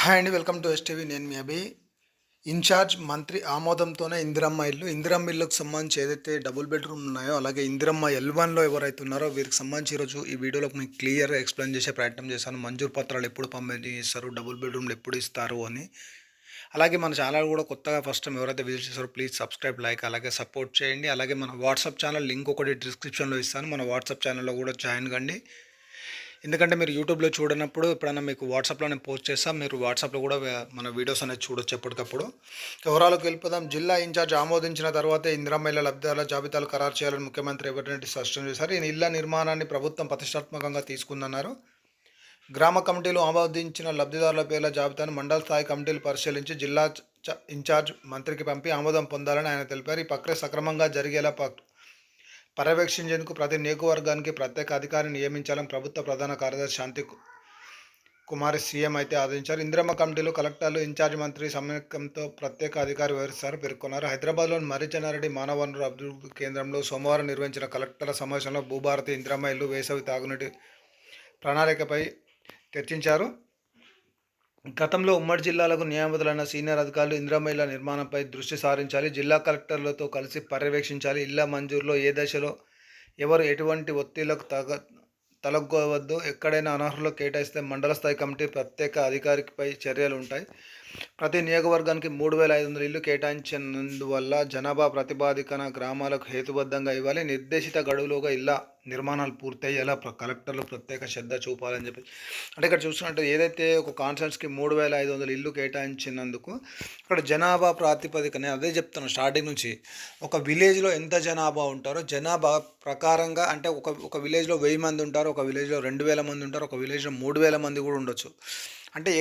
Hi అండి welcome to STV నేను మీ అభి. Incharge మంత్రి ఆమోదంతోనే ఇందిరమ్మ ఇల్లు. ఇందిరమ్మ ఇల్లుకు సంబంధించి ఏదైతే డబుల్ బెడ్రూమ్ ఉన్నాయో అలాగే ఇందిరమ్మ ఎల్ వన్లో ఎవరైతే ఉన్నారో వీరికి సంబంధించి ఈరోజు ఈ వీడియోలో మీకు క్లియర్గా ఎక్స్ప్లెయిన్ చేసే ప్రయత్నం చేశాను. మంజూరు పత్రాలు ఎప్పుడు పంపిణీ చేస్తారు డబుల్ బెడ్రూమ్లు ఎప్పుడు ఇస్తారు అని. అలాగే మన ఛానల్ కూడా కొత్తగా ఫస్ట్ టైం ఎవరైతే విజిట్ చేస్తారో ప్లీజ్ సబ్స్క్రైబ్ లైక్ అలాగే సపోర్ట్ చేయండి. అలాగే మన వాట్సాప్ ఛానల్ లింక్ ఒకటి డిస్క్రిప్షన్లో ఇస్తాను. మన వాట్సాప్ ఛానల్లో కూడా జాయిన్ కండి. ఎందుకంటే మీరు యూట్యూబ్లో చూడనప్పుడు ఎప్పుడైనా మీకు వాట్సాప్లో నేను పోస్ట్ చేస్తాం మీరు వాట్సాప్లో కూడా మన వీడియోస్ అనేది చూడొచ్చు ఎప్పటికప్పుడు. వివరాలకు వెళ్ళిపోదాం. జిల్లా ఇన్ఛార్జ్ ఆమోదించిన తర్వాత ఇందిరమ్మ లబ్ధిదారుల జాబితాలు ఖరారు చేయాలని ముఖ్యమంత్రి ఎవరినెడ్డి స్పష్టం చేశారు ఈ ఇళ్ళ నిర్మాణాన్ని ప్రభుత్వం ప్రతిష్టాత్మకంగా తీసుకుందన్నారు. గ్రామ కమిటీలు ఆమోదించిన లబ్ధిదారుల పేర్ల జాబితాను మండల స్థాయి కమిటీలు పరిశీలించి జిల్లా ఇన్ఛార్జ్ మంత్రికి పంపి ఆమోదం పొందాలని ఆయన తెలిపారు. ఈ ప్రక్రియ సక్రమంగా జరిగేలా ప- పర్యవేక్షించేందుకు ప్రతి నియోగవర్గానికి ప్రత్యేక అధికారిని నియమించాలని ప్రభుత్వ ప్రధాన కార్యదర్శి శాంతి కుమారి సీఎం అయితే ఆదేశించారు. ఇందిరమ్మ కమిటీలు కలెక్టర్లు ఇన్ఛార్జ్ మంత్రి సమయంతో ప్రత్యేక అధికారి వివరిస్తారు పేర్కొన్నారు. హైదరాబాద్లోని మర్రిచెన్నారెడ్డి మానవ వనరుల అభివృద్ధి కేంద్రంలో సోమవారం నిర్వహించిన కలెక్టర్ల సమావేశంలో భూభారతి ఇందిరమ్మ ఇల్లు వేసవి తాగునీటి ప్రణాళికపై చర్చించారు. గతంలో ఉమ్మడి జిల్లాలకు నియామతులైన సీనియర్ అధికారులు ఇందిరమ్మ నిర్మాణంపై దృష్టి సారించాలి. జిల్లా కలెక్టర్లతో కలిసి పర్యవేక్షించాలి. ఇళ్ళ మంజూరులో ఏ దశలో ఎవరు ఎటువంటి ఒత్తిళ్ళకు తగ తలగ్గవద్దు. ఎక్కడైనా అనర్హులు కేటాయిస్తే మండల స్థాయి కమిటీ ప్రత్యేక అధికారిపై చర్యలు ఉంటాయి. ప్రతి నియోగవర్గానికి మూడు వేల ఐదు వందల ఇల్లు కేటాయించినందువల్ల జనాభా ప్రతిపాదికన గ్రామాలకు హేతుబద్ధంగా ఇవ్వాలి. నిర్దేశిత గడువులోగా ఇళ్ళ నిర్మాణాలు పూర్తయ్యేలా కలెక్టర్లు ప్రత్యేక శ్రద్ధ చూపాలని చెప్పి. అంటే ఇక్కడ చూసినట్టు ఏదైతే ఒక కాన్సర్ట్స్కి మూడు వేల ఐదు వందల ఇల్లు కేటాయించినందుకు ఇక్కడ జనాభా ప్రాతిపదికనే అదే చెప్తాను స్టార్టింగ్ నుంచి. ఒక విలేజ్లో ఎంత జనాభా ఉంటారో జనాభా ప్రకారంగా అంటే ఒక ఒక విలేజ్లో వెయ్యి మంది ఉంటారు ఒక విలేజ్లో రెండు వేల మంది ఉంటారు ఒక విలేజ్లో మూడు వేల మంది కూడా ఉండొచ్చు. అంటే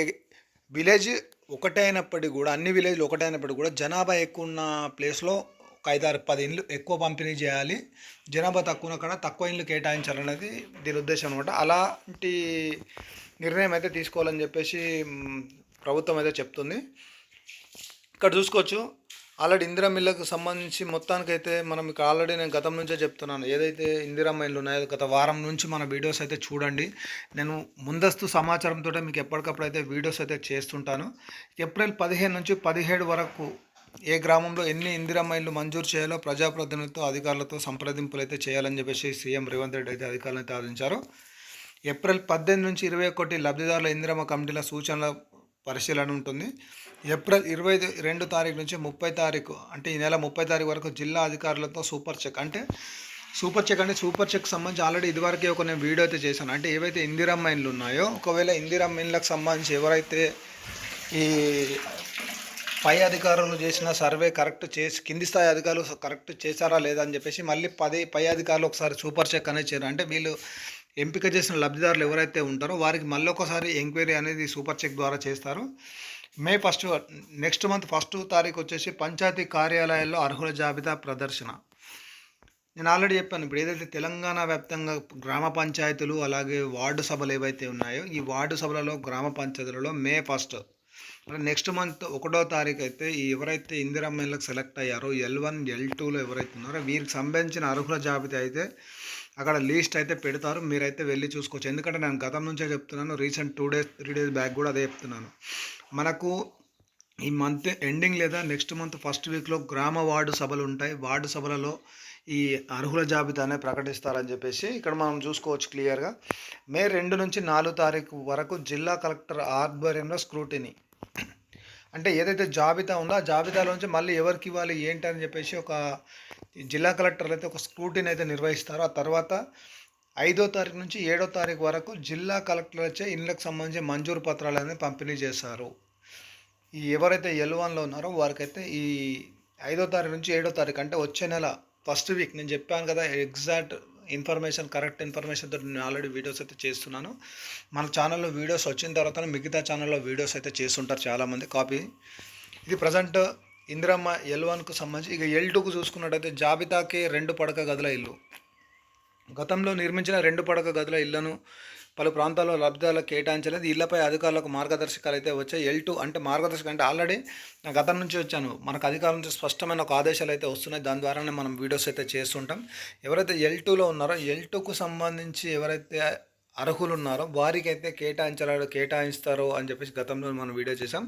విలేజ్ ఒకటైనప్పటికీ కూడా అన్ని విలేజ్లు ఒకటైనప్పటికీ కూడా జనాభా ఎక్కువ ఉన్న ప్లేస్లో ఒక ఐదారు పది ఇండ్లు ఎక్కువ పంపిణీ చేయాలి. జనాభా తక్కువ కన్నా తక్కువ ఇండ్లు కేటాయించాలనేది దీని ఉద్దేశం అనమాట అలాంటి నిర్ణయం అయితే తీసుకోవాలని చెప్పేసి ప్రభుత్వం అయితే చెప్తుంది. ఇక్కడ చూసుకోవచ్చు. ఆల్రెడీ ఇందిరమ్మ ఇళ్ళకు సంబంధించి మొత్తానికైతే మనం ఇక్కడ ఆల్రెడీ నేను గతం నుంచే చెప్తున్నాను. ఏదైతే ఇందిరమ్మ ఇల్లు ఉన్నాయో గత వారం నుంచి మన వీడియోస్ అయితే చూడండి. నేను ముందస్తు సమాచారంతో మీకు ఎప్పటికప్పుడు అయితే వీడియోస్ అయితే చేస్తుంటాను. ఏప్రిల్ పదిహేను నుంచి పదిహేడు వరకు ఏ గ్రామంలో ఎన్ని ఇందిరమ్మ ఇల్లు మంజూరు చేయాలో ప్రజాప్రతినిధులతో అధికారులతో సంప్రదింపులు అయితే చేయాలని చెప్పేసి సీఎం రేవంత్ రెడ్డి అయితే అధికారులను అయితే ఏప్రిల్ పద్దెనిమిది నుంచి ఇరవై ఒకటి లబ్ధిదారుల ఇందిరమ్మ కమిటీల సూచనల పరిశీలన ఉంటుంది. ఏప్రిల్ ఇరవై రెండు తారీఖు నుంచి ముప్పై తారీఖు అంటే ఈ నెల ముప్పై తారీఖు వరకు జిల్లా అధికారులతో సూపర్ చెక్ అంటే సూపర్ చెక్ అంటే సూపర్ చెక్ సంబంధించి ఆల్రెడీ ఇదివరకే ఒక నేను వీడియో అయితే చేశాను. అంటే ఏవైతే ఇందిరమ్మ ఇండ్లు ఉన్నాయో ఒకవేళ ఇందిరమ్మ ఇండ్లకు సంబంధించి ఎవరైతే ఈ పై అధికారులు చేసిన సర్వే కరెక్ట్ చేసి కింది స్థాయి అధికారులు కరెక్ట్ చేశారా లేదా అని చెప్పేసి మళ్ళీ పది పై అధికారులు ఒకసారి సూపర్ చెక్ అనేది చేయరు. అంటే వీళ్ళు ఎంపిక చేసిన లబ్ధిదారులు ఎవరైతే ఉంటారో వారికి మళ్ళీ ఒకసారి ఎంక్వైరీ అనేది సూపర్ చెక్ ద్వారా చేస్తారు. May first next month first తారీఖు వచ్చేసి పంచాయతీ కార్యాలయాల్లో అర్హుల జాబితా ప్రదర్శన. నేను ఆల్రెడీ చెప్పాను ఇప్పుడు ఏదైతే తెలంగాణ వ్యాప్తంగా గ్రామ పంచాయతీలు అలాగే వార్డు సభలు ఏవైతే ఉన్నాయో ఈ వార్డు సభలలో గ్రామ పంచాయతీలలో మే ఫస్ట్ నెక్స్ట్ మంత్ ఒకటో తారీఖు అయితే ఎవరైతే ఇందిరమ్మలకు సెలెక్ట్ అయ్యారో ఎల్ వన్ ఎల్ టూలో ఎవరైతే ఉన్నారో వీరికి సంబంధించిన అర్హుల జాబితా అయితే అక్కడ లిస్ట్ అయితే పెడతారు. మీరైతే వెళ్ళి చూసుకోవచ్చు. ఎందుకంటే నేను గతం నుంచే చెప్తున్నాను. Recent two days three days back కూడా అదే చెప్తున్నాను. మనకు ఈ మంత్ ఎండింగ్ లేదా నెక్స్ట్ మంత్ ఫస్ట్ వీక్లో గ్రామ వార్డు సభలు ఉంటాయి. వార్డు సభలలో ఈ అర్హుల జాబితానే ప్రకటిస్తారని చెప్పేసి ఇక్కడ మనం చూసుకోవచ్చు క్లియర్గా మే రెండు నుంచి నాలుగు తారీఖు వరకు జిల్లా కలెక్టర్ ఆధ్వర్యంలో స్క్రూటినీ అంటే ఏదైతే జాబితా ఉందో ఆ జాబితాలోంచి మళ్ళీ ఎవరికి ఇవ్వాలి ఏంటి అని చెప్పేసి ఒక జిల్లా కలెక్టర్లు అయితే ఒక స్క్రూటీని అయితే నిర్వహిస్తారు. ఆ తర్వాత ఐదో తారీఖు నుంచి ఏడో తారీఖు వరకు జిల్లా కలెక్టర్లచే వచ్చే ఇళ్ళకి సంబంధించి మంజూరు పత్రాలు అనేది పంపిణీ చేస్తారు ఈ ఎవరైతే ఎల్వన్లో ఉన్నారో వారికైతే ఈ ఐదో తారీఖు నుంచి ఏడో తారీఖు అంటే వచ్చే నెల ఫస్ట్ వీక్ నేను చెప్పాను కదా ఎగ్జాక్ట్ ఇన్ఫర్మేషన్ కరెక్ట్ ఇన్ఫర్మేషన్తో నేను ఆల్రెడీ వీడియోస్ అయితే చేస్తున్నాను. మన ఛానల్లో వీడియోస్ వచ్చిన తర్వాత మిగతా ఛానల్లో వీడియోస్ అయితే చేస్తుంటారు చాలామంది. కాపీ. ఇది ప్రజెంట్ ఇందిరమ్మ ఎల్ వన్కు సంబంధించి ఇక ఎల్ టూకు చూసుకున్నట్టయితే జాబితాకి రెండు పడక గదుల ఇల్లు. గతంలో నిర్మించిన రెండు పడక గదుల ఇళ్ళను పలు ప్రాంతాల్లో లబ్ధిదారులకు కేటాయించలేదు. ఇళ్ళపై అధికారులకు మార్గదర్శకాలు అయితే వచ్చాయి. ఎల్ టూ అంటే మార్గదర్శకం అంటే ఆల్రెడీ నేను గతం నుంచి వచ్చాను. మనకు అధికారుల నుంచి స్పష్టమైన ఒక ఆదేశాలు అయితే వస్తున్నాయి. దాని ద్వారానే మనం వీడియోస్ అయితే చేస్తుంటాం. ఎవరైతే ఎల్ టూలో ఉన్నారో ఎల్ టూకు సంబంధించి ఎవరైతే అర్హులు ఉన్నారో వారికి అయితే కేటాయించాలో కేటాయిస్తారో అని చెప్పేసి గతంలో మనం వీడియో చేసాం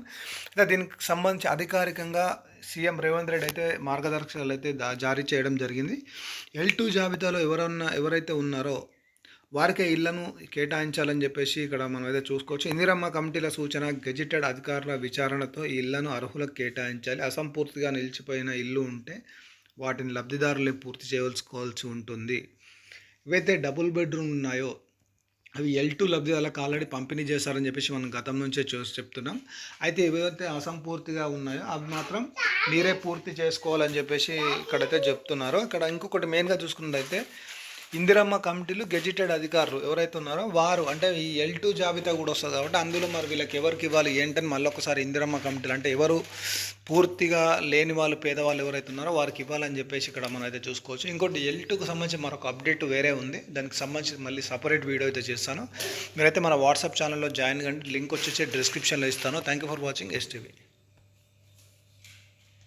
అయితే దీనికి సంబంధించి అధికారికంగా సీఎం రేవంత్ రెడ్డి అయితే మార్గదర్శకాలు అయితే జారీ చేయడం జరిగింది. ఎల్ టూ జాబితాలో ఎవరన్నా ఎవరైతే ఉన్నారో వారికే ఇళ్ళను కేటాయించాలని చెప్పేసి ఇక్కడ మనం అయితే చూసుకోవచ్చు. ఇందిరమ్మ కమిటీల సూచన గెజిటెడ్ అధికారుల విచారణతో ఈ ఇళ్ళను అర్హులకు కేటాయించాలి. అసంపూర్తిగా నిలిచిపోయిన ఇల్లు ఉంటే వాటిని లబ్ధిదారులే పూర్తి చేయవలసుకోవాల్సి ఉంటుంది. ఇవైతే డబుల్ బెడ్రూమ్ ఉన్నాయో అవి ఎల్ టూ లబ్ధిదారులకు ఆల్రెడీ పంపిణీ చేశారని చెప్పేసి మనం గతం నుంచే చూసి చెప్తున్నాం. అయితే ఏవైతే అసంపూర్తిగా ఉన్నాయో అవి మాత్రం మీరే పూర్తి చేసుకోవాలని చెప్పేసి ఇక్కడైతే చెప్తున్నారు. ఇక్కడ ఇంకొకటి మెయిన్గా చూసుకున్నట్టయితే ఇందిరమ్మ కమిటీలు గెజిటెడ్ అధికారులు ఎవరైతే ఉన్నారో వారు అంటే ఈ ఎల్ టూ జాబితా కూడా వస్తుంది కాబట్టి అందులో మరి వీళ్ళకి ఎవరికి ఇవ్వాలి ఏంటని మళ్ళీ ఒకసారి ఇందిరమ్మ కమిటీలు అంటే ఎవరు పూర్తిగా లేని వాళ్ళు పేదవాళ్ళు ఎవరైతే ఉన్నారో వారికి ఇవ్వాలని చెప్పేసి ఇక్కడ మనం అయితే చూసుకోవచ్చు. ఇంకోటి ఎల్ టూకి సంబంధించి మరొక అప్డేట్ వేరే ఉంది. దానికి సంబంధించి మళ్ళీ సపరేట్ వీడియో అయితే చేస్తాను. మీరైతే మన వాట్సాప్ ఛానల్లో జాయిన్ కండి. లింక్ వచ్చేసి డిస్క్రిప్షన్లో ఇస్తాను. Thank you for watching STV